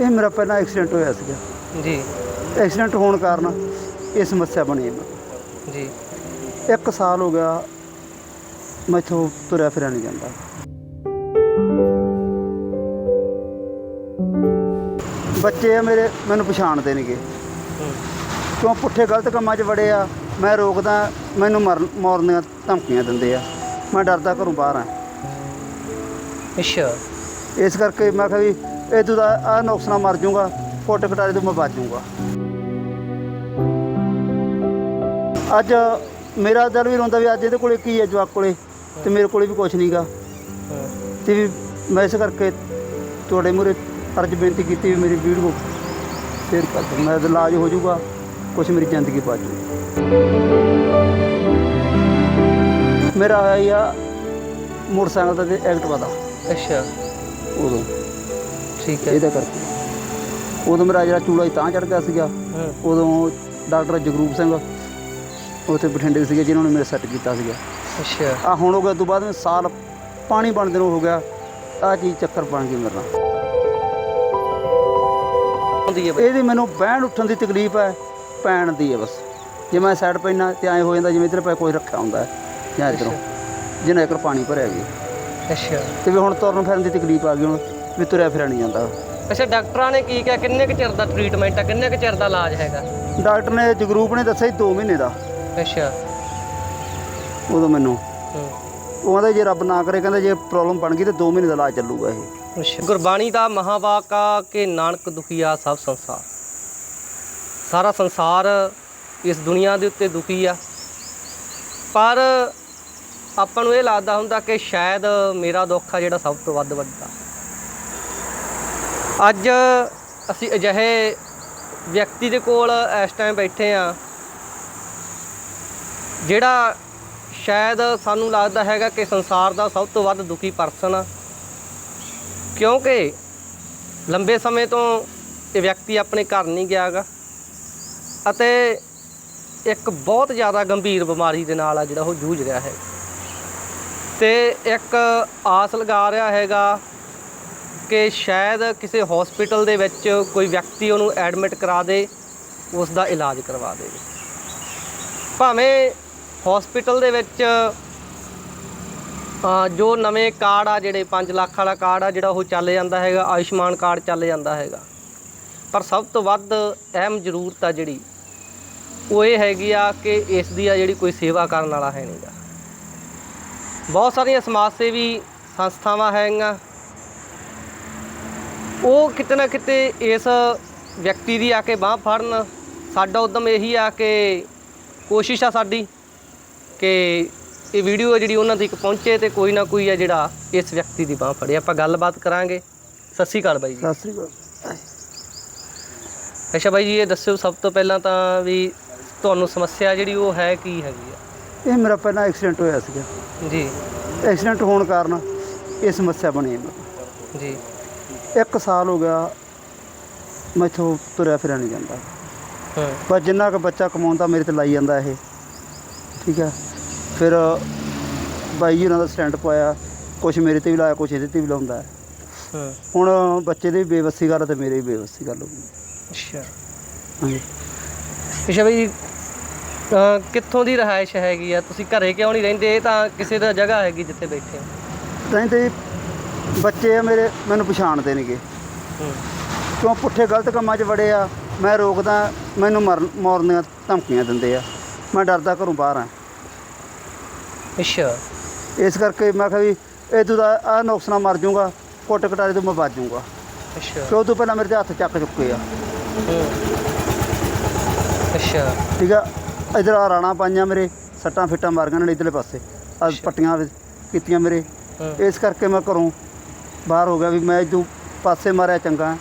ਇਹ ਮੇਰਾ ਪਹਿਲਾਂ ਐਕਸੀਡੈਂਟ ਹੋਇਆ ਸੀਗਾ। ਜੀ। ਐਕਸੀਡੈਂਟ ਹੋਣ ਕਾਰਨ ਇਹ ਸਮੱਸਿਆ ਬਣੀ। ਹੈ। ਜੀ। ਇੱਕ ਸਾਲ ਹੋ ਗਿਆ ਮੈਥੋਂ ਤੁਰਿਆ ਫਿਰਿਆ ਨਹੀਂ ਜਾਂਦਾ। ਬੱਚੇ ਆ ਮੇਰੇ ਮੈਨੂੰ ਪਛਾਣਦੇ ਨਹੀਂਗੇ। ਹੂੰ। ਕਿਉਂ ਪੁੱਠੇ ਗਲਤ ਕੰਮਾਂ 'ਚ ਵੜੇ ਆ? ਮੈਂ ਰੋਕਦਾ ਮੈਨੂੰ ਮਰਨ ਮੌਰਨ ਦੀਆਂ ਧਮਕੀਆਂ ਦਿੰਦੇ ਆ। ਮੈਂ ਡਰਦਾ ਘਰੋਂ ਬਾਹਰ ਆ। ਅੱਛਾ। ਇਸ ਕਰਕੇ ਮੈਂ ਕਿਹਾ ਵੀ ਇਹ ਤੂੰ ਆ ਨੁਕਸ ਨਾਲ ਮਰ ਜਾਊਗਾ ਫੁੱਟ ਕਟਾਰੇ ਤੋਂ ਮੈਂ ਬਚ ਜਾਊਗਾ। ਅੱਜ ਮੇਰਾ ਦਿਲ ਵੀ ਰੋਂਦਾ ਵੀ ਅੱਜ ਇਹਦੇ ਕੋਲੇ ਕੀ ਹੈ ਜਵਾਕ ਕੋਲੇ ਤੇ ਮੇਰੇ ਕੋਲੇ ਵੀ ਕੁਝ ਨਹੀਂਗਾ ਤੇ ਵੀ ਮੈਂ ਇਸ ਕਰਕੇ ਤੁਹਾਡੇ ਮੂਹਰੇ ਅਰਜ ਬੇਨਤੀ ਕੀਤੀ ਵੀ ਮੇਰੀ ਵੀਡੀਓ ਸ਼ੇਅਰ ਕਰ ਦਿਓ। ਮੈਂ ਇਲਾਜ ਹੋ ਜਾਊਗਾ ਕੁਝ ਮੇਰੀ ਜ਼ਿੰਦਗੀ ਬਚ ਜਾਊ ਮੇਰਾ ਹੋਇਆ ਹੀ ਆ ਮੋਟਰਸਾਈਕਲ ਦਾ ਤੇ ਐਕਟਿਵਾ ਦਾ। ਅੱਛਾ। ਉਦੋਂ। ਠੀਕ ਹੈ। ਇਹਦਾ ਕਰਕੇ। ਉਦੋਂ ਮੇਰਾ ਜਿਹੜਾ ਚੂਲਾ ਹੀ ਤਾਂ ਚੜ ਗਿਆ ਸੀਗਾ। ਉਦੋਂ ਡਾਕਟਰ ਜਗਰੂਪ ਸਿੰਘ ਉੱਥੇ ਬਠਿੰਡੇ ਸੀਗੇ ਜਿਨ੍ਹਾਂ ਨੇ ਮੇਰੇ ਸੈੱਟ ਕੀਤਾ ਸੀਗਾ। ਅੱਛਾ। ਆ ਹੁਣ ਹੋ ਗਿਆ ਤੋਂ ਬਾਅਦ ਵਿੱਚ ਸਾਲ ਪਾਣੀ ਬਣਦੇ ਨੂੰ ਹੋ ਗਿਆ। ਆ ਚੀਜ਼ ਚੱਕਰ ਬਣ ਗਈ ਮੇਰੇ ਇਹਦੀ ਮੈਨੂੰ ਬਹਿਣ ਉੱਠਣ ਦੀ ਤਕਲੀਫ ਹੈ ਪੈਣ ਦੀ ਹੈ ਬਸ। ਜੇ ਮੈਂ ਸਾਈਡ ਪੈਣਾ ਤੇ ਐਂ ਹੋ ਜਾਂਦਾ ਜਿਵੇਂ ਇੱਧਰ ਪੈ ਕੋਈ ਰੱਖਿਆ ਹੁੰਦਾ ਹੈ ਜਾਂ ਇੱਧਰੋਂ ਜਿੰਨਾ ਇੱਕ ਪਾਣੀ ਭਰਿਆ ਗਿਆ। ਅੱਛਾ। ਤੇ ਵੀ ਹੁਣ ਤੁਰਨ ਫਿਰਨ ਦੀ ਤਕਲੀਫ ਆ ਗਈ ਹੁਣ। ਵੀ ਤੁਰਿਆ ਫਿਰਿਆ ਨਹੀਂ ਜਾਂਦਾ। ਅੱਛਾ ਡਾਕਟਰਾਂ ਨੇ ਕੀ ਕਿਹਾ? ਕਿੰਨੇ ਕੁ ਚਿਰ ਦਾ ਟ੍ਰੀਟਮੈਂਟ ਹੈ ਕਿੰਨੇ ਕੁ ਚਿਰ ਦਾ ਇਲਾਜ ਹੈਗਾ? ਡਾਕਟਰ ਨੇ ਜਗਰੂਪ ਨੇ ਦੱਸਿਆ 2 ਮਹੀਨੇ ਦਾ। ਅੱਛਾ। ਉਦੋਂ ਮੈਨੂੰ। ਉਹ ਕਹਿੰਦਾ ਜੇ ਰੱਬ ਨਾ ਕਰੇ ਕਹਿੰਦਾ ਜੇ ਪ੍ਰੋਬਲਮ ਬਣ ਗਈ ਤੇ 2 ਮਹੀਨੇ ਦਾ ਇਲਾਜ ਚੱਲੂਗਾ ਇਹ। ਅੱਛਾ। ਗੁਰਬਾਣੀ ਦਾ ਮਹਾਵਾਕਾ ਕਿ ਨਾਨਕ ਦੁਖੀਆ ਸਭ ਸੰਸਾਰ। ਸਾਰਾ ਸੰਸਾਰ ਇਸ ਦੁਨੀਆ ਦੇ ਉੱਤੇ ਦੁਖੀ ਆ। ਪਰ ਆਪਾਂ ਨੂੰ ਇਹ ਲੱਗਦਾ ਹੁੰਦਾ ਕਿ ਸ਼ਾਇਦ ਮੇਰਾ ਦੁੱਖ ਆ ਜਿਹੜਾ ਸਭ ਤੋਂ ਵੱਧ ਵੱਡਾ। ਅੱਜ ਅਸੀਂ ਅਜਿਹੇ ਵਿਅਕਤੀ ਦੇ ਕੋਲ ਇਸ ਟਾਈਮ ਬੈਠੇ ਆ ਜਿਹੜਾ ਸ਼ਾਇਦ ਸਾਨੂੰ ਲੱਗਦਾ ਹੈਗਾ ਕਿ ਸੰਸਾਰ ਦਾ ਸਭ ਤੋਂ ਵੱਧ ਦੁਖੀ ਪਰਸਨ ਆ। ਕਿਉਂਕਿ ਲੰਬੇ ਸਮੇਂ ਤੋਂ ਇਹ ਵਿਅਕਤੀ ਆਪਣੇ ਘਰ ਨਹੀਂ ਗਿਆਗਾ ਅਤੇ ਇੱਕ ਬਹੁਤ ਜ਼ਿਆਦਾ ਗੰਭੀਰ ਬਿਮਾਰੀ ਦੇ ਨਾਲ ਆ ਜਿਹੜਾ ਉਹ ਜੂਝ ਰਿਹਾ ਹੈ। ਤੇ ਇੱਕ ਆਸ ਲਗਾ ਰਿਹਾ ਹੈਗਾ ਕਿ ਸ਼ਾਇਦ ਕਿਸੇ ਹਸਪੀਟਲ ਦੇ ਵਿੱਚ ਕੋਈ ਵਿਅਕਤੀ ਉਹਨੂੰ ਐਡਮਿਟ ਕਰਾ ਦੇ ਉਸ ਦਾ ਇਲਾਜ ਕਰਵਾ ਦੇਵੇ ਭਾਵੇਂ ਹਸਪੀਟਲ ਦੇ ਵਿੱਚ ਜੋ ਨਵੇਂ ਕਾਰਡ ਆ, ਜਿਹੜੇ 5 ਲੱਖ ਵਾਲਾ ਕਾਰਡ ਆ, ਜਿਹੜਾ ਉਹ ਚੱਲ ਜਾਂਦਾ ਹੈਗਾ, ਆਯੁਸ਼ਮਾਨ ਕਾਰਡ ਚੱਲ ਜਾਂਦਾ ਹੈਗਾ। ਪਰ ਸਭ ਤੋਂ ਵੱਧ ਅਹਿਮ ਜ਼ਰੂਰਤ ਆ ਜਿਹੜੀ, ਉਹ ਇਹ ਹੈਗੀ ਆ ਕਿ ਇਸ ਦੀ ਆ ਜਿਹੜੀ ਕੋਈ ਸੇਵਾ ਕਰਨ ਵਾਲਾ ਹੈ ਨਹੀਂਗਾ ਬਹੁਤ ਸਾਰੀਆਂ ਸਮਾਜ ਸੇਵੀ ਸੰਸਥਾਵਾਂ ਹੈਗੀਆਂ ਉਹ ਕਿਤੇ ਨਾ ਕਿਤੇ ਇਸ ਵਿਅਕਤੀ ਦੀ ਆ ਕੇ ਬਾਹ ਫੜਨ। ਸਾਡਾ ਉਦਮ ਇਹੀ ਆ ਕਿ ਕੋਸ਼ਿਸ਼ ਆ ਸਾਡੀ ਕਿ ਇਹ ਵੀਡੀਓ ਜਿਹੜੀ ਉਹਨਾਂ ਤੱਕ ਪਹੁੰਚੇ ਤੇ ਕੋਈ ਨਾ ਕੋਈ ਆ ਜਿਹੜਾ ਇਸ ਵਿਅਕਤੀ ਦੀ ਬਾਹ ਫੜੇ। ਆਪਾਂ ਗੱਲਬਾਤ ਕਰਾਂਗੇ। ਸਤਿ ਸ਼੍ਰੀ ਅਕਾਲ ਬਾਈ ਜੀ। ਸਤਿ ਸ੍ਰੀ ਅਕਾਲ। ਅੱਛਾ ਬਾਈ ਜੀ ਇਹ ਦੱਸਿਓ ਸਭ ਤੋਂ ਪਹਿਲਾਂ ਤਾਂ ਵੀ ਤੁਹਾਨੂੰ ਸਮੱਸਿਆ ਜਿਹੜੀ ਉਹ ਹੈ ਕੀ ਹੈਗੀ ਆ? ਇਹ ਮੇਰਾ ਪਹਿਲਾਂ ਐਕਸੀਡੈਂਟ ਹੋਇਆ ਸੀਗਾ। ਜੀ। ਐਕਸੀਡੈਂਟ ਹੋਣ ਕਾਰਨ ਇਹ ਸਮੱਸਿਆ ਬਣੀ ਹੈ। ਜੀ। ਇੱਕ ਸਾਲ ਹੋ ਗਿਆ ਮੈਥੋਂ ਤੁਰਿਆ ਫਿਰਿਆ ਨਹੀਂ ਜਾਂਦਾ। ਹਾਂ। ਪਰ ਜਿੰਨਾ ਕੁ ਬੱਚਾ ਕਮਾਉਂਦਾ ਮੇਰੇ ਤੇ ਲਾਈ ਜਾਂਦਾ ਇਹ। ਠੀਕ ਹੈ। ਫਿਰ ਬਾਈ ਜੀ ਉਹਨਾਂ ਦਾ ਸਟੈਂਡ ਪਾਇਆ ਕੁਝ ਮੇਰੇ ਤੇ ਵੀ ਲਾਇਆ ਕੁਝ ਇਹਦੇ ਤੇ ਵੀ ਲਾਉਂਦਾ। ਹੈ। ਹਾਂ ਹੁਣ ਬੱਚੇ ਦੀ ਬੇਵੱਸੀ ਗੱਲ ਤੇ ਮੇਰੇ ਵੀ ਬੇਵੱਸੀ ਗੱਲ ਹੋ ਗਈ। ਅੱਛਾ। ਹਾਂਜੀ। ਅੱਛਾ ਬਾਈ ਕਿੱਥੋਂ ਦੀ ਰਹਾਇਸ਼ ਹੈਗੀ ਆ? ਤੁਸੀਂ ਘਰੇ ਕਿਉਂ ਨਹੀਂ ਰਹਿੰਦੇ? ਇਹ ਤਾਂ ਕਿਸੇ ਦਾ ਜਗ੍ਹਾ ਹੈਗੀ ਜਿੱਥੇ ਬੈਠੇ ਆ। ਕਹਿੰਦੇ ਬੱਚੇ ਆ ਮੇਰੇ ਮੈਨੂੰ ਪਛਾਣਦੇ ਨਹੀਂਗੇ ਹੂੰ। ਕਿਉਂ ਪੁੱਠੇ ਗਲਤ ਕੰਮਾਂ 'ਚ ਵੜੇ ਆ ਮੈਂ ਰੋਕਦਾ ਮੈਨੂੰ ਮਰਨ ਮੌਰਨ ਦੀਆਂ ਧਮਕੀਆਂ ਦਿੰਦੇ ਆ। ਮੈਂ ਡਰਦਾ ਘਰੋਂ ਬਾਹਰ ਆ। ਅੱਛਾ। ਇਸ ਕਰਕੇ ਮੈਂ ਕਿਹਾ ਵੀ ਇਹ ਤੂੰ ਤਾਂ ਆ ਨੁਕਸ ਨਾਲ ਮਰ ਜਾਊਗਾ ਫੁੱਟ ਕਟਾਰੇ ਤੋਂ ਮੈਂ ਬਚ ਜਾਊਗਾ। ਅੱਛਾ। ਕਿਉਂ ਤੋਂ ਪਹਿਲਾਂ ਮੇਰੇ ਤੇ ਹੱਥ ਚੱਕ ਚੁੱਕੇ ਆ। ਅੱਛਾ। ਠੀਕ ਆ? ਇਧਰ ਆ ਰਾਣਾ ਪਾਈਆਂ ਮੇਰੇ ਸੱਟਾਂ ਫਿੱਟਾਂ ਮਾਰੀਆਂ ਨੇ ਇਧਰਲੇ ਪਾਸੇ। ਆ। ਪੱਟੀਆਂ ਕੀਤੀਆਂ ਮੇਰੇ। ਇਸ ਕਰਕੇ ਮੈਂ ਘਰੋਂ ਬਾਹਰ ਹੋ ਗਿਆ ਵੀ ਮੈਂ ਇਦੋਂ ਪਾਸੇ ਮਾਰਿਆ ਚੰਗਾ।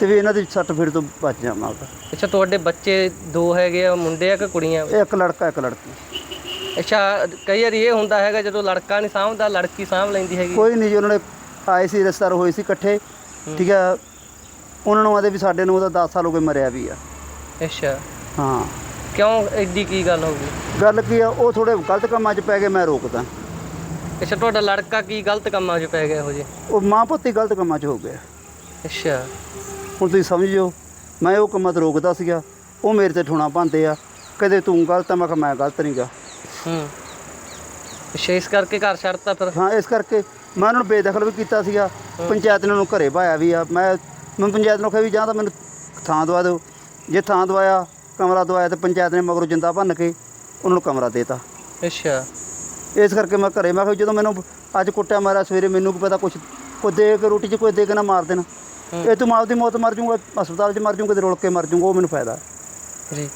ਤੇ ਵੀ ਇਹਨਾਂ ਦੀ ਸੱਟ ਫਿਰ ਤੋਂ ਬਚ ਜਾਵਾਂਗਾ ਅੱਛਾ ਤੁਹਾਡੇ ਬੱਚੇ ਦੋ ਹੈਗੇ ਆ ਮੁੰਡੇ ਆ ਕਿ ਕੁੜੀਆਂ? ਇੱਕ ਲੜਕਾ ਇੱਕ ਲੜਕੀ। ਅੱਛਾ ਕਈ ਵਾਰੀ ਇਹ ਹੁੰਦਾ ਹੈਗਾ ਜਦੋਂ ਲੜਕਾ ਨਹੀਂ ਸਾਂਭਦਾ ਲੜਕੀ ਸਾਂਭ ਲੈਂਦੀ ਹੈਗੀ। ਕੋਈ ਨਹੀਂ ਜੀ ਉਹਨਾਂ ਨੇ ਆਏ ਸੀ ਰਿਸ਼ਤੇਦਾਰ ਹੋਏ ਸੀ ਇਕੱਠੇ। ਠੀਕ ਆ ਉਹਨਾਂ ਨੂੰ ਆਦੇ ਵੀ ਸਾਡੇ ਨੂੰ ਉਹਦਾ 10 ਸਾਲ ਹੋ ਗਏ ਮਰਿਆ ਵੀ ਆ। ਅੱਛਾ। ਹਾਂ। ਕਿਉਂ ਐਡੀ ਕੀ ਗੱਲ ਹੋ ਗਈ? ਗੱਲ ਕੀ ਆ ਉਹ ਥੋੜੇ ਗਲਤ ਕੰਮਾਂ 'ਚ ਪੈ ਗਏ ਮੈਂ ਰੋਕਦਾ। ਅੱਛਾ ਤੁਹਾਡਾ ਲੜਕਾ ਕੀ ਗਲਤ ਕੰਮਾਂ 'ਚ ਪੈ ਗਿਆ ਇਹੋ ਜਿਹੇ? ਉਹ ਮਾਂ ਪੁੱਤ ਹੀ ਗਲਤ ਕੰਮਾਂ 'ਚ ਹੋ ਗਿਆ। ਅੱਛਾ। ਹੁਣ ਤੁਸੀਂ ਸਮਝਿਓ ਮੈਂ ਉਹ ਕੰਮਾਂ ਤੋਂ ਰੋਕਦਾ ਸੀਗਾ ਉਹ ਮੇਰੇ ਤੇ ਠੋਣਾ ਪਾਉਂਦੇ ਆ। ਕਦੇ ਤੂੰ ਗਲਤ ਆ ਮੈਂ ਕਿਹਾ ਮੈਂ ਗਲਤ ਨਹੀਂਗਾ। ਹੂੰ। ਵਿਸ਼ੇਸ਼ ਕਰਕੇ ਘਰ ਛੱਡਤਾ ਫਿਰ? ਹਾਂ ਇਸ ਕਰਕੇ ਮੈਂ ਉਹਨਾਂ ਨੂੰ ਬੇਦਖਲ ਵੀ ਕੀਤਾ ਸੀਗਾ ਪੰਚਾਇਤ ਨੇ ਉਹਨੂੰ ਘਰੇ ਪਾਇਆ ਵੀ ਆ। ਮੈਂ ਮੈਂ ਪੰਚਾਇਤ ਨੂੰ ਕਿਹਾ ਵੀ ਜਾਂ ਤਾਂ ਮੈਨੂੰ ਥਾਂ ਦਵਾ ਦਿਓ। ਜੇ ਥਾਂ ਦਵਾਇਆ ਕਮਰਾ ਦਵਾਇਆ ਤੇ ਪੰਚਾਇਤ ਨੇ ਮਗਰੋਂ ਜਿੰਦਾ ਭੰਨ ਕੇ ਉਹਨਾਂ ਨੂੰ ਕਮਰਾ ਦੇਤਾ। ਅੱਛਾ। ਇਸ ਕਰਕੇ ਮੈਂ ਘਰੇ ਮੈਂ ਕਿਹਾ ਜਦੋਂ ਮੈਨੂੰ ਅੱਜ ਕੁੱਟਿਆ ਮਾਰਿਆ ਸਵੇਰੇ ਮੈਨੂੰ ਕੀ ਪਤਾ ਕੁਛ ਕੋਈ ਦੇ ਕੇ ਰੋਟੀ 'ਚ ਕੋਈ ਦੇ ਕੇ ਨਾ ਮਾਰ ਦੇਣ। ਇਹ ਤੂੰ ਮਾਂ ਦੀ ਮੌਤ ਮਰ ਜਾਊਗਾ ਹਸਪਤਾਲ 'ਚ ਮਰ ਜਾਊਗਾ ਤੇ ਰੁਲ ਕੇ ਮਰ ਜਾਊਗਾ ਉਹ ਮੈਨੂੰ ਫਾਇਦਾ। ਜੀ।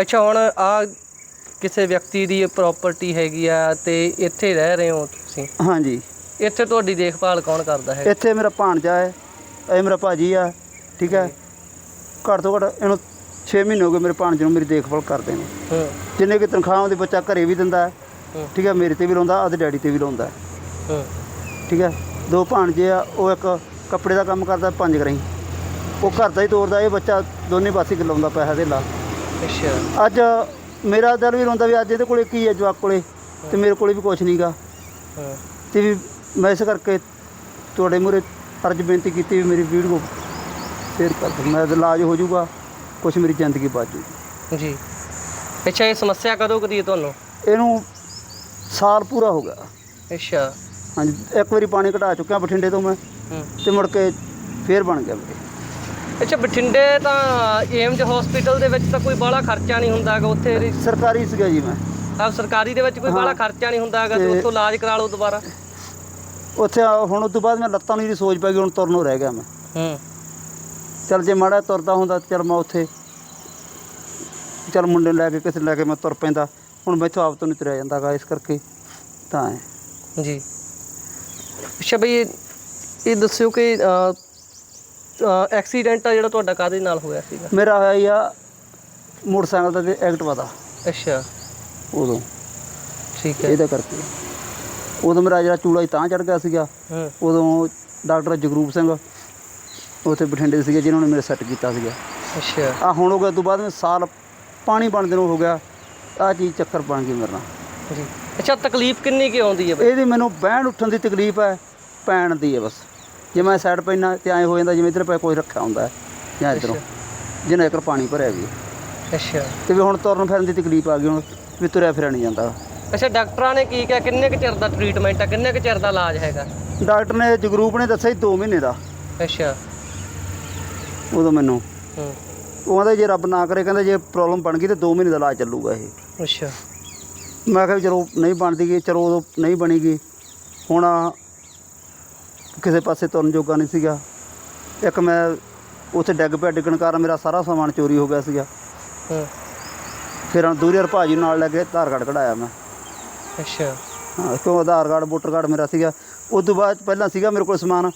ਅੱਛਾ ਹੁਣ ਆ ਕਿਸੇ ਵਿਅਕਤੀ ਦੀ ਪ੍ਰਾਪਰਟੀ ਹੈਗੀ ਆ ਤੇ ਇੱਥੇ ਰਹਿ ਰਹੇ ਹੋ ਤੁਸੀਂ? ਹਾਂਜੀ। ਇੱਥੇ ਤੁਹਾਡੀ ਦੇਖਭਾਲ ਕੌਣ ਕਰਦਾ ਹੈ? ਇੱਥੇ ਮੇਰਾ ਭਾਣਜਾ ਹੈ ਇਹ ਮੇਰਾ ਭਾਜੀ ਆ ਠੀਕ ਹੈ। ਘੱਟ ਤੋਂ ਘੱਟ ਇਹਨੂੰ 6 ਮਹੀਨੇ ਹੋ ਗਏ ਮੇਰੇ ਭਾਣਜੇ ਨੂੰ ਮੇਰੀ ਦੇਖਭਾਲ ਕਰਦੇ ਨੇ। ਹੂੰ। ਜਿੰਨੇ ਕਿ ਤਨਖਾਹ ਉਹਦੇ ਬੱਚਾ ਘਰੇ ਵੀ ਦਿੰਦਾ ਹੂੰ। ਠੀਕ ਹੈ ਮੇਰੇ ਤੇ ਵੀ ਲਾਉਂਦਾ ਉਹਦੇ ਡੈਡੀ ਤੇ ਵੀ ਲਾਉਂਦਾ। ਠੀਕ ਹੈ ਦੋ ਭਾਣਜੇ ਆ ਉਹ ਇੱਕ ਕੱਪੜੇ ਦਾ ਕੰਮ ਕਰਦਾ ਪੰਜ ਗਰਾਈ ਉਹ ਘਰ ਦਾ ਹੀ ਤੋਰਦਾ ਇਹ ਬੱਚਾ ਦੋਨੇ ਪਾਸੇ ਲਾਉਂਦਾ ਪੈਸਾ ਦੇ ਲਾ ਅੱਛਾ। ਅੱਜ ਮੇਰਾ ਦਿਲ ਵੀ ਰੋਂਦਾ ਵੀ ਅੱਜ ਇਹਦੇ ਕੋਲੇ ਕੀ ਹੈ ਜਵਾਕ ਕੋਲੇ? ਤੇ ਮੇਰੇ ਕੋਲੇ ਵੀ ਕੁਝ ਨਹੀਂਗਾ ਤੇ ਵੀ ਮੈਂ ਇਸ ਕਰਕੇ ਤੁਹਾਡੇ ਮੂਹਰੇ ਅਰਜ ਬੇਨਤੀ ਕੀਤੀ ਵੀ ਮੇਰੀ ਵੀਡੀਓ ਸ਼ੇਅਰ ਕਰ ਦਿਓ। ਮੈਂ ਇਲਾਜ ਹੋ ਜਾਊਗਾ ਕੁਝ ਮੇਰੀ ਜ਼ਿੰਦਗੀ ਬਚ ਜੂਗੀ ਜੀ। ਅੱਛਾ ਇਹ ਸਮੱਸਿਆ ਕਦੋਂ ਕਦੀ ਹੈ ਤੁਹਾਨੂੰ? ਇਹਨੂੰ ਸਾਲ ਪੂਰਾ ਹੋ ਗਿਆ। ਅੱਛਾ। ਹਾਂਜੀ ਇੱਕ ਵਾਰੀ ਪਾਣੀ ਘਟਾ ਚੁੱਕਿਆ ਬਠਿੰਡੇ ਤੋਂ ਮੈਂ ਹੂੰ। ਤੇ ਮੁੜ ਕੇ ਫੇਰ ਬਣ ਗਿਆ ਮੇਰੇ ਅੱਛਾ ਬਠਿੰਡੇ ਤਾਂ ਏਮਜ ਹਸਪੀਟਲ ਦੇ ਵਿੱਚ ਤਾਂ ਕੋਈ ਬਾਹਲਾ ਖਰਚਾ ਨਹੀਂ ਹੁੰਦਾ ਹੈਗਾ ਉੱਥੇ ਰੀ- ਸਰਕਾਰੀ ਸੀਗਾ ਜੀ ਮੈਂ। ਆਹ ਸਰਕਾਰੀ ਦੇ ਵਿੱਚ ਕੋਈ ਬਾਹਲਾ ਖਰਚਾ ਨਹੀਂ ਹੁੰਦਾ ਹੈਗਾ ਤੇ ਤੇ- ਉੱਥੋਂ ਇਲਾਜ ਕਰਾ ਲਓ ਦੁਬਾਰਾ। ਉੱਥੇ ਆ- ਹੁਣ ਉਸ ਤੋਂ ਬਾਅਦ ਮੈਂ ਲੱਤਾਂ ਨੂੰ ਜਿਹੜੀ ਸੋਚ ਪੈ ਗਈ ਹੁਣ ਤੁਰਨੋਂ ਰਹਿ ਗਿਆ ਮੈਂ। ਹੂੰ। ਚਲ ਜੇ ਮਾੜਾ ਤੁਰਦਾ ਹੁੰਦਾ ਚਲ ਮੈਂ ਉੱਥੇ ਚਲ ਮੁੰਡੇ ਨੂੰ ਲੈ ਕੇ ਕਿਸੇ ਨੂੰ ਲੈ ਕੇ ਮੈਂ ਤੁਰ ਪੈਂਦਾ। ਹੁਣ ਮੈਥੋਂ ਆਪ ਤੋਂ ਨਹੀਂ ਤੁਰਿਆ ਜਾਂਦਾਗਾ ਇਸ ਕਰਕੇ ਤਾਂ ਹੈ ਜੀ। ਅੱਛਾ ਬਈ ਇਹ ਦੱਸਿਓ ਕਿ ਐਕਸੀਡੈਂਟ ਆ ਜਿਹੜਾ ਤੁਹਾਡਾ ਕਾਹਦੇ ਨਾਲ ਹੋਇਆ ਸੀਗਾ? ਮੇਰਾ ਹੋਇਆ ਹੀ ਆ ਮੋਟਰਸਾਈਕਲ ਦਾ ਤੇ ਐਕਟਿਵਾ ਦਾ ਅੱਛਾ। ਉਦੋਂ। ਠੀਕ ਹੈ। ਇਹਦਾ ਕਰਕੇ। ਉਦੋਂ ਮੇਰਾ ਜਿਹੜਾ ਚੂੜਾ ਹੀ ਤਾਂ ਚੜ ਗਿਆ ਸੀਗਾ। ਉਦੋਂ ਡਾਕਟਰ ਜਗਰੂਪ ਸਿੰਘ ਉੱਥੇ ਬਠਿੰਡੇ ਸੀਗੇ ਜਿਨ੍ਹਾਂ ਨੇ ਮੇਰੇ ਸੈੱਟ ਕੀਤਾ ਸੀਗਾ। ਅੱਛਾ। ਆ ਹੁਣ ਹੋ ਗਿਆ ਤੋਂ ਬਾਅਦ ਮੈਂ ਸਾਲ ਪਾਣੀ ਬਣਦੇ ਨੂੰ ਹੋ ਗਿਆ। ਆ ਚੀਜ਼ ਚੱਕਰ ਬਣ ਗਈ ਮੇਰੇ ਨਾਲ। ਜੀ। ਅੱਛਾ ਤਕਲੀਫ ਕਿੰਨੀ ਕੀ ਆਉਂਦੀ ਹੈ? ਬਈ ਇਹਦੀ ਮੈਨੂੰ ਬਹਿਣ ਉੱਠਣ ਦੀ ਤਕਲੀਫ ਹੈ ਪੈਣ ਦੀ ਹੈ ਬਸ। ਜੇ ਮੈਂ ਸਾਈਡ ਪੈਣਾ ਤੇ ਐਂ ਹੋ ਜਾਂਦਾ ਜਿਵੇਂ ਇੱਧਰ ਪੈ ਕੋਈ ਰੱਖਿਆ ਹੁੰਦਾ ਹੈ ਜਾਂ ਇੱਧਰੋਂ। ਜਿੰਨਾ ਇੱਕ ਪਾਣੀ ਭਰਿਆ ਵੀ ਅੱਛਾ। ਤੇ ਵੀ ਹੁਣ ਤੁਰਨ ਫਿਰਨ ਦੀ ਤਕਲੀਫ ਆ ਗਈ ਹੁਣ ਵੀ ਤੁਰਿਆ ਫਿਰਿਆ ਨਹੀਂ ਜਾਂਦਾ। ਅੱਛਾ ਡਾਕਟਰਾਂ ਨੇ ਕੀ ਕਿਹਾ? ਕਿੰਨੇ ਕੁ ਚਿਰ ਦਾ ਟ੍ਰੀਟਮੈਂਟ ਆ? ਕਿੰਨੇ ਕੁ ਚਿਰ ਦਾ ਇਲਾਜ ਹੈਗਾ? ਡਾਕਟਰ ਨੇ ਜਗਰੂਪ ਨੇ ਦੱਸਿਆ ਸੀ 2 ਮਹੀਨੇ ਦਾ। ਅੱਛਾ। ਉਦੋਂ ਮੈਨੂੰ। ਹੂੰ। ਉਹ ਕਹਿੰਦਾ ਜੇ ਰੱਬ ਨਾ ਕਰੇ ਕਹਿੰਦਾ ਜੇ ਪ੍ਰੋਬਲਮ ਬਣ ਗਈ ਤੇ 2 ਮਹੀਨੇ ਦਾ ਇਲਾਜ ਚੱਲੂਗਾ ਇਹ। ਅੱਛਾ। ਮੈਂ ਕਿਹਾ ਵੀ ਚਲੋ ਨਹੀਂ ਬਣਦੀ ਗਈ ਚਲੋ ਉਦੋਂ ਨਹੀਂ ਬਣੀ ਗਈ ਹੁਣ ਕਿਸੇ ਪਾਸੇ ਤੁਰਨ ਜੋਗਾ ਨਹੀਂ ਸੀਗਾ। ਇੱਕ ਮੈਂ ਉੱਥੇ ਡਿੱਗ ਪਿਆ ਡਿੱਗਣ ਕਾਰਨ ਮੇਰਾ ਸਾਰਾ ਸਮਾਨ ਚੋਰੀ ਹੋ ਗਿਆ ਸੀਗਾ। ਹੂੰ। ਫਿਰ ਹੁਣ ਦੂਰੀ ਭਾਜੀ ਨਾਲ ਲੈ ਕੇ ਆਧਾਰ ਕਾਰਡ ਕਢਾਇਆ ਮੈਂ। ਅੱਛਾ। ਹਾਂ ਕਿਉਂ ਆਧਾਰ ਕਾਰਡ ਵੋਟਰ ਕਾਰਡ ਮੇਰਾ ਸੀਗਾ। ਉਸ ਤੋਂ ਬਾਅਦ ਪਹਿਲਾਂ ਸੀਗਾ ਮੇਰੇ ਕੋਲ ਸਮਾਨ।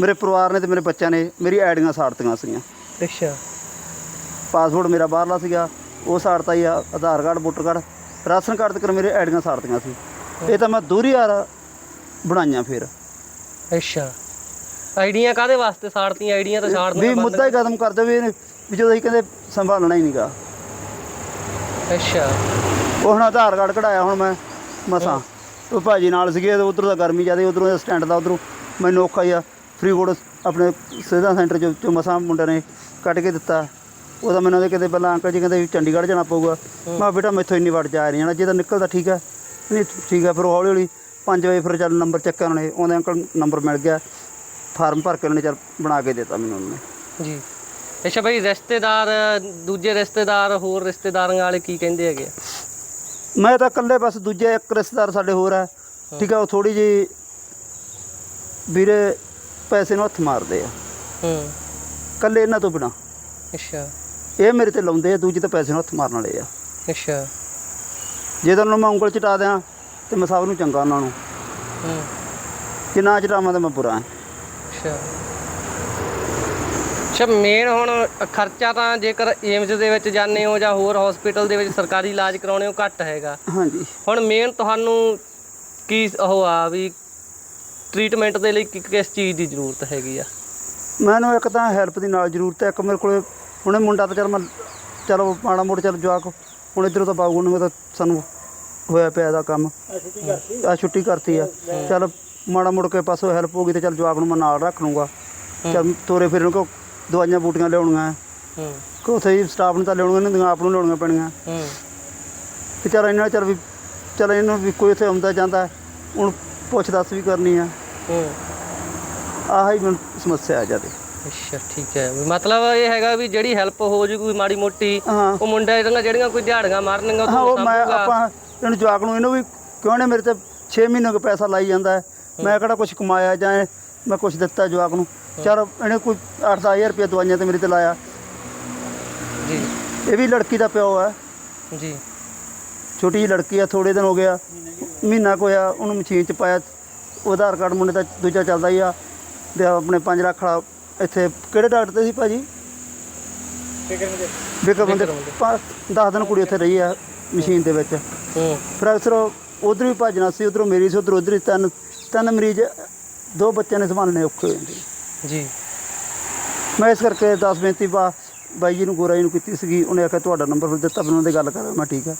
ਮੇਰੇ ਪਰਿਵਾਰ ਨੇ ਤੇ ਮੇਰੇ ਬੱਚਿਆਂ ਨੇ ਮੇਰੀ ਆਈਡੀਆਂ ਸਾੜਤੀਆਂ ਸੀਗੀਆਂ। ਅੱਛਾ। ਪਾਸਪੋਰਟ ਮੇਰਾ ਬਾਹਰਲਾ ਸੀਗਾ। ਉਹ ਸਾੜਤਾ ਹੀ ਆ Aadhaar card voter card. Ration card ਤੱਕ ਮੇਰੇ ਆਈਡੀਆਂ ਸਾੜਤੀਆਂ ਸੀ। ਇਹ ਤਾਂ ਮੈਂ ਦੂਰੀ ਯਾਰ ਬਣਾਈਆਂ ਫਿਰ। ਅੱਛਾ। ਆਈਡੀਆਂ ਕਾਦੇ ਵਾਸਤੇ ਸਾੜਤੀਆਂ? ਆਈਡੀਆਂ ਤਾਂ ਸਾੜ ਵੀ ਮੁੱਦਾ ਹੀ ਕਦਮ ਕਰ ਦੇਵੇ ਇਹਨੇ ਵੀ ਜਦੋਂ ਅਸੀਂ ਕਹਿੰਦੇ ਸੰਭਾਲਣਾ ਹੀ ਨਹੀਂਗਾ ਅੱਛਾ। ਉਹ ਹੁਣ ਆਧਾਰ ਕਾਰਡ ਕਢਾਇਆ ਹੁਣ ਮੈਂ ਮਸਾਂ। ਉਹ ਭਾਜੀ ਨਾਲ ਸੀਗੇ ਉਧਰ ਦਾ ਗਰਮੀ ਜ਼ਿਆਦਾ ਉਧਰੋਂ ਦਾ ਸਟੈਂਡ ਦਾ ਉਧਰੋਂ ਮੈਨੂੰ ਔਖਾ ਹੀ ਆ। ਫਰੀਦਕੋਟ ਆਪਣੇ ਸਿਹਤਾਂ ਸੈਂਟਰ ਚ ਚੋਂ ਮਸਾਂ ਮੁੰਡੇ ਨੇ ਕੱਢ ਕੇ ਦਿੱਤਾ। ਉਹਦਾ ਮੈਨੂੰ ਉਹਦੇ ਕਿਤੇ ਪਹਿਲਾਂ ਅੰਕਲ ਜੀ ਕਹਿੰਦੇ ਵੀ ਚੰਡੀਗੜ੍ਹ ਜਾਣਾ ਪਊਗਾ। ਮੈਂ ਕਿਹਾ ਬੇਟਾ ਮੈਥੋਂ ਇੰਨੀ ਵਾਰ ਜਾ ਰਹੀ ਜਾਣਾ ਜੇ ਤਾਂ ਨਿਕਲਦਾ ਠੀਕ ਆ ਨਹੀਂ ਠੀਕ ਆ ਫਿਰ ਹੌਲੀ ਹੌਲੀ 5 ਵਜੇ ਫਿਰ ਚੱਲ ਨੰਬਰ ਚੱਕਿਆ ਉਹਨਾਂ ਨੇ ਉਹਦੇ ਅੰਕਲ ਨੰਬਰ ਮਿਲ ਗਿਆ ਫਾਰਮ ਭਰ ਕੇ ਉਹਨਾਂ ਚੱਲ ਬਣਾ ਕੇ ਦਿੱਤਾ ਮੈਨੂੰ ਉਹਨਾਂ। ਜੀ। ਅੱਛਾ ਬਈ ਰਿਸ਼ਤੇਦਾਰ ਦੂਜੇ ਰਿਸ਼ਤੇਦਾਰ ਹੋਰ ਰਿਸ਼ਤੇਦਾਰਾਂ ਵਾਲੇ ਕੀ ਕਹਿੰਦੇ ਹੈਗੇ? ਮੈਂ ਤਾਂ ਇਕੱਲੇ ਬਸ ਦੂਜੇ ਇੱਕ ਰਿਸ਼ਤੇਦਾਰ ਸਾਡੇ ਹੋਰ ਆ ਠੀਕ ਆ ਉਹ ਥੋੜੀ ਜੀ ਵੀਰੇ ਪੈਸੇ ਨੂੰ ਹੱਥ ਮਾਰਦੇ ਆ। ਹੂੰ। ਇਕੱਲੇ ਇਹਨਾਂ ਤੋਂ ਬਿਨਾ। ਅੱਛਾ। ਇਹ ਮੇਰੇ ਤੇ ਲਾਉਂਦੇ ਆ ਦੂਜੇ ਤਾਂ ਪੈਸੇ ਨੂੰ ਹੱਥ ਮਾਰਨ ਵਾਲੇ ਆ। ਅੱਛਾ। ਜੇ ਤਾਂ ਉਹਨਾਂ ਨੂੰ ਮੈਂ ਉਂਗਲ ਚਟਾ ਦਿਆਂ ਤੇ ਮੈਂ ਸਭ ਨੂੰ ਚੰਗਾ ਉਹਨਾਂ ਨੂੰ। ਹੂੰ। ਜੇ ਨਾ ਚਟਾਵਾਂ ਤਾਂ ਮੈਂ ਬੁਰਾ ਅੱਛਾ। ਅੱਛਾ ਮੇਨ ਹੁਣ ਖਰਚਾ ਤਾਂ ਜੇਕਰ ਏਮਜ਼ ਦੇ ਵਿੱਚ ਜਾਂਦੇ ਹੋ ਜਾਂ ਹੋਰ ਹਸਪੀਟਲ ਦੇ ਵਿੱਚ ਸਰਕਾਰੀ ਇਲਾਜ ਕਰਾਉਣੇ ਹੋ ਘੱਟ ਹੈਗਾ। ਹਾਂਜੀ। ਹੁਣ ਮੇਨ ਤੁਹਾਨੂੰ ਕੀ ਉਹ ਆ ਵੀ ਟ੍ਰੀਟਮੈਂਟ ਦੇ ਲਈ ਕਿ- ਕਿਸ ਚੀਜ਼ ਦੀ ਜ਼ਰੂਰਤ ਹੈਗੀ ਆ? ਮੈਨੂੰ ਇੱਕ ਤਾਂ ਹੈਲਪ ਦੀ ਨਾਲ ਜ਼ਰੂਰਤ ਹੈ ਇੱਕ ਮੇਰੇ ਕੋਲੇ ਹੁਣੇ ਮੁੰਡਾ ਤਾਂ ਚੱਲ ਮੈਂ ਚਲੋ ਮਾੜਾ ਮੋੜ ਚੱਲ ਜਵਾਕ ਹੁਣ ਇਧਰੋਂ ਤਾਂ ਬਾਗੂ ਨੂੰ ਤਾਂ ਸਾਨੂੰ ਹੋਇਆ ਪਿਆ ਦਾ ਕੰਮ। ਆ ਛੁੱਟੀ ਕਰਤੀ? ਆ। ਚੱਲ ਮਾੜਾ ਮੁੜ ਕੇ ਪਾਸੋਂ ਹੈਲਪ ਹੋ ਗਈ ਤੇ ਚੱਲ ਜਵਾਕ ਨੂੰ ਮੈਂ ਨਾਲ ਰੱਖ ਲੂੰਗਾ ਚੱਲ ਤੋਰੇ ਫਿਰ ਨੂੰ ਦਵਾਈਆਂ ਬੂਟੀਆਂ ਲਿਆਉਣੀਆਂ। ਹੂੰ। ਕਿ ਉੱਥੇ ਹੀ ਸਟਾਫ ਨੂੰ ਤਾਂ ਲਿਆਉਣੀਆਂ ਨਹੀਂ ਆਪ ਨੂੰ ਲਿਆਉਣੀਆਂ ਪੈਣੀਆਂ। ਹੂੰ। ਤੇ ਚੱਲ ਇਹਨਾਂ ਚਿਰ ਵੀ ਚੱਲ ਇਹਨੂੰ ਵੀ ਕੋਈ ਇੱਥੇ ਆਉਂਦਾ ਜਾਂਦਾ ਹੁਣ ਪੁੱਛ ਦੱਸ ਵੀ ਕਰਨੀ ਆ। ਹੂੰ। ਆਹ ਹੀ ਮੈਨੂੰ ਸਮੱਸਿਆ ਆ ਜਾਂਦੀ ਅੱਛਾ ਠੀਕ ਹੈ। ਵੀ ਮਤਲਬ ਇਹ ਹੈਗਾ ਵੀ ਜਿਹੜੀ ਹੈਲਪ ਹੋ ਜੂ ਕੋਈ ਮਾੜੀ ਮੋਟੀ ਹਾਂ। ਉਹ ਮੁੰਡਾ ਜਿਹੜੀਆਂ ਜਿਹੜੀਆਂ ਕੋਈ ਦਿਹਾੜੀਆਂ ਮਾਰਨਗੀਆਂ ਹਾਂ ਉਹ ਮੈਂ। ਆਪਾਂ ਇਹਨੂੰ ਜਵਾਕ ਨੂੰ ਇਹਨੂੰ ਵੀ ਕਿਉਂ ਨੇ ਮੇਰੇ ਤੇ 6 ਮਹੀਨੇ ਕੋ ਪੈਸਾ ਲਾਈ ਜਾਂਦਾ ਹੈ। ਮੈਂ ਕਿਹੜਾ ਕੁਝ ਕਮਾਇਆ ਜਾਂ ਮੈਂ ਕੁਝ ਦਿੱਤਾ ਜਵਾਕ ਨੂੰ। ਚਲ ਇਹਨੇ ਕੋਈ 8-10000 ਰੁਪਏ ਦਵਾਈਆਂ ਤੇ ਮੇਰੇ ਤੇ ਲਾਇਆ। ਜੀ। ਇਹ ਵੀ ਲੜਕੀ ਦਾ ਪਿਓ ਹੈ। ਜੀ। ਛੋਟੀ ਜਿਹੀ ਲੜਕੀ ਆ ਥੋੜੇ ਦਿਨ ਹੋ ਗਿਆ ਮਹੀਨਾ ਕੁ ਹੋਇਆ ਉਹਨੂੰ ਮਸ਼ੀਨ 'ਚ ਪਾਇਆ। ਉਹ ਆਧਾਰ ਕਾਰਡ ਮੁੰਡੇ ਦਾ ਦੂਜਾ ਚੱਲਦਾ ਹੀ ਆ। ਤੇ ਆਪਣੇ 5 ਲੱਖ ਵਾਲਾ ਇੱਥੇ ਕਿਹੜੇ ਡਾਕਟਰ ਤੇ ਸੀ ਭਾਜੀ? ਵਿਕਰਮ ਦੇ ਦੇ। 10 ਦਿਨ ਕੁੜੀ ਉੱਥੇ ਰਹੀ ਆ ਮਸ਼ੀਨ ਦੇ ਵਿੱਚ। ਹੂੰ। ਫਿਰ ਅਕਸਰ ਉਧਰ ਵੀ ਭੱਜਣਾ ਸੀ ਉਧਰੋਂ ਮੇਰੀ ਸੀ ਉਧਰ ਉਧਰ ਤਿੰਨ ਤਿੰਨ ਮਰੀਜ਼ ਦੋ ਬੱਚਿਆਂ ਨੇ ਸੰਭਾਲਣੇ ਔਖੇ ਹੋ ਜਾਂਦੇ। ਜੀ। ਮੈਂ ਇਸ ਕਰਕੇ 10 ਬੇਨਤੀ ਬਾ ਬਾਈ ਜੀ ਨੂੰ ਗੋਰਾ ਜੀ ਨੂੰ ਕੀਤੀ ਸੀਗੀ। ਉਹਨੇ ਆਖਿਆ ਤੁਹਾਡਾ ਨੰਬਰ ਦਿੱਤਾ ਫਿਰ ਉਹਨਾਂ ਦੇ ਗੱਲ ਕਰ ਮੈਂ ਠੀਕ ਆ।